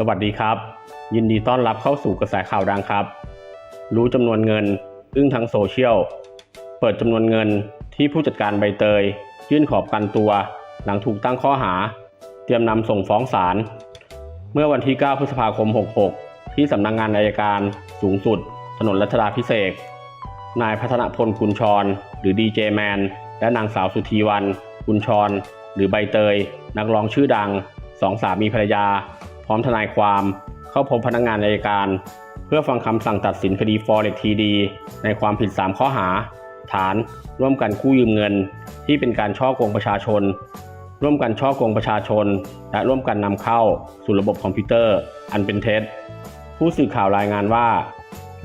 สวัสดีครับ ยินดีต้อนรับเข้าสู่กระแสข่าวดังครับ รู้จำนวนเงินอึ้งทั้งโซเชียล เปิดจำนวนเงินที่ผู้จัดการใบเตย ยื่นขอประกันตัว หลังถูกตั้งข้อหา เตรียมนำส่งฟ้องศาลเมื่อวันที่ 9 พฤษภาคม 66 ที่สำนักงงานอายการสูงสุด ถนนรัชดาพิเศษนายพัฒนพลกุลชร หรือดีเจแมนและนางสาวสุธีวันกุลชร หรือใบเตย นักร้องชื่อดังสองสามีภรรยา พร้อมทนายความเข้าพบพนักงานอายการ เพื่อฟังคำสั่งตัดสินคดีฟอเร็กทีดี ในความผิด 3 ข้อหา ฐาน ร่วมกันกู้ยืมเงิน ที่เป็นการช่อโกงประชาชน ร่วมกันช่อโกงประชาชน และร่วมกันนำเข้าสู่ระบบคอมพิวเตอร์ อันเป็นเท็จ ผู้สื่อข่าวรายงานว่า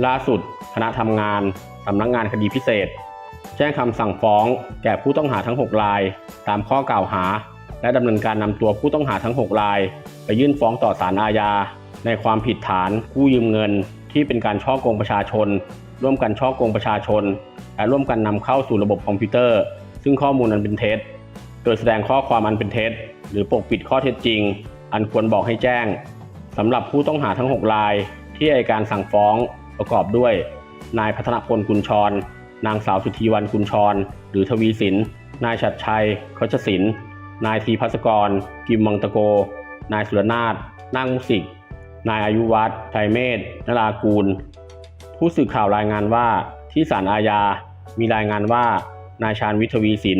ล่าสุดคณะทำงานสำนักงานคดีพิเศษ แจ้งคำสั่งฟ้อง แก่ผู้ต้องหาทั้ง 6 ราย ตามข้อกล่าวหา และดำเนินการนำตัวผู้ต้องหาทั้ง 6 ราย ไปยื่นฟ้องต่อศาลอาญา ในความผิดฐานกู้ยืมเงิน ที่เป็นการช่อโกงประชาชน ร่วมกันช่อโกงประชาชน และร่วมกันนำเข้าสู่ระบบคอมพิวเตอร์ ซึ่งข้อมูลอันเป็นเท็จ โดยแสดงข้อความอันเป็นเท็จ หรือปกปิดข้อเท็จจริง อันควรบอกให้แจ้งสำหรับผู้ต้องหาทั้ง 6 ราย ที่อัยการสั่งฟ้องประกอบด้วย นายพัฒนพลกุลชร นางสาวสุธีวันกุลชร หรือทวีสิน นายชัดชัยคชศิน นายทีพัสกร กิมมังตะโก นายสุรนาถนาคมุสิก นายอายุวัฒน์ไทยเมธนรากูล ผู้สื่อข่าวรายงานว่าที่ศาลอาญา มีรายงานว่านายชาญวิทวีสิน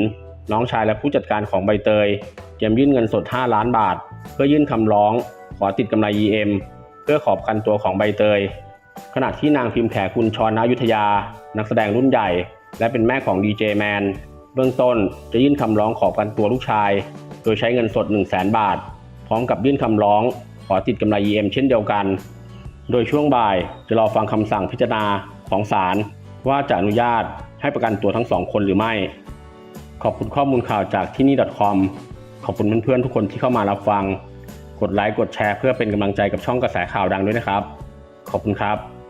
น้องชายและผู้จัดการของใบเตยเตรียมยื่นเงินสด 5 ล้านบาท เพื่อยื่นคำร้อง ขอติดกำไร EM เพื่อขอบคันตัวของใบเตย ขณะที่นางพิมพ์แขกุลชรนายุทธยา นักแสดงรุ่นใหญ่ และเป็นแม่ของดีเจแมน เบื้องต้นจะยื่นคำร้องขอประกันตัวลูกชาย โดยใช้เงินสด 1 0 0 0 0แบาท พร้อมกับยื่นคำร้องขอติดกำไร EM เช่นเดียวกัน โดยช่วงบ่ายจะรอฟังคำสั่งพิจารณาของศาลว่าจะอนุญาตให้ประกันตัวทั้งสองคนหรือไม่ ขอบคุณข้อมูลข่าวจากที่นี่ .com ขอบคุณเพื่อนๆทุกคนที่เข้ามารับฟัง กดไลค์กดแชร์เพื่อเป็นกำลังใจกับช่องกระแสข่าวดังด้วยนะครับ ขอบคุณครับ